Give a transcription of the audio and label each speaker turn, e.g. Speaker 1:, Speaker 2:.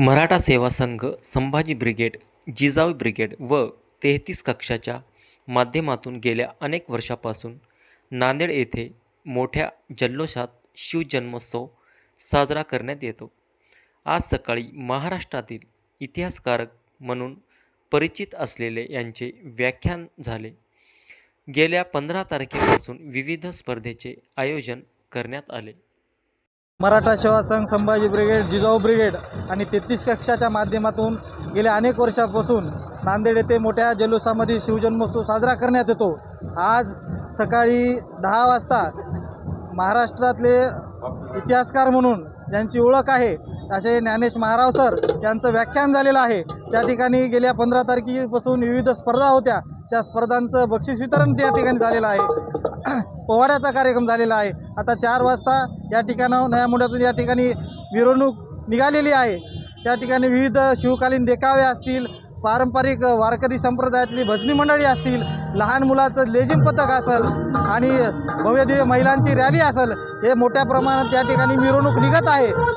Speaker 1: मराठा सेवा संघ Sambhaji brigade Jijau brigade व तेहतीस कक्षाच्या माध्यमातून गेल्या अनेक वर्षापासून नांदेड येथे मोठ्या जल्लोषात शिवजन्मोत्सव साजरा करण्यात येतो. आज सकाळी महाराष्ट्रातील इतिहासकारक म्हणून परिचित असलेले यांचे व्याख्यान झाले. गेल्या पंधरा तारखेपासून विविध स्पर्धेचे आयोजन करण्यात आले.
Speaker 2: मराठा सेवा संघ संभाजी ब्रिगेड जिजाऊ ब्रिगेड आणि तेहतीस कक्षाच्या माध्यमातून गेल्या अनेक वर्षापासून नांदेड येथे मोठ्या जल्लोषामध्ये शिवजन्मोत्सव साजरा करण्यात येतो. आज सकाळी दहा वाजता महाराष्ट्रातले इतिहासकार म्हणून ज्यांची ओळख आहे असे ज्ञानेश महाराव सर यांचं व्याख्यान झालेलं आहे. त्या ठिकाणी गेल्या पंधरा तारखेपासून विविध स्पर्धा होत्या. त्या स्पर्धांचं बक्षीस वितरण त्या ठिकाणी झालेलं आहे. पोवाड्याचा कार्यक्रम झालेला आहे. आता चार वाजता या ठिकाणं नया मुंड्यातून या ठिकाणी मिरवणूक निघालेली आहे. त्या ठिकाणी विविध शिवकालीन देखावे असतील पारंपरिक वारकरी संप्रदायातली भजनी मंडळी असतील लहान मुलाचं लेझिम पथक असेल आणि भव्यदिव्य महिलांची रॅली असेल हे मोठ्या प्रमाणात त्या ठिकाणी मिरवणूक निघत आहे.